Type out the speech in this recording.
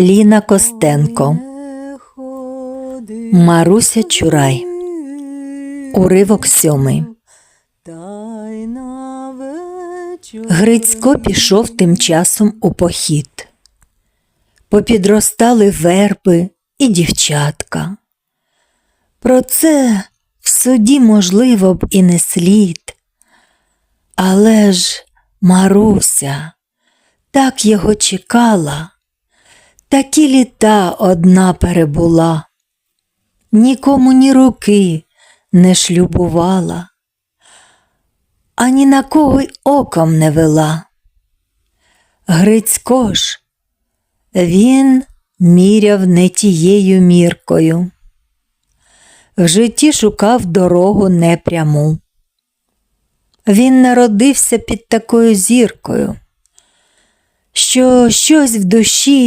Ліна Костенко, Маруся Чурай, уривок сьомий. Грицько пішов тим часом у похід. Попідростали верби і дівчатка. Про це в суді, можливо б, і не слід. Але ж Маруся так його чекала, такі літа одна перебула, нікому ні руки не шлюбувала, ані на кого й оком не вела. Грицько ж, він міряв не тією міркою. В житті шукав дорогу непряму. Він народився під такою зіркою, що щось в душі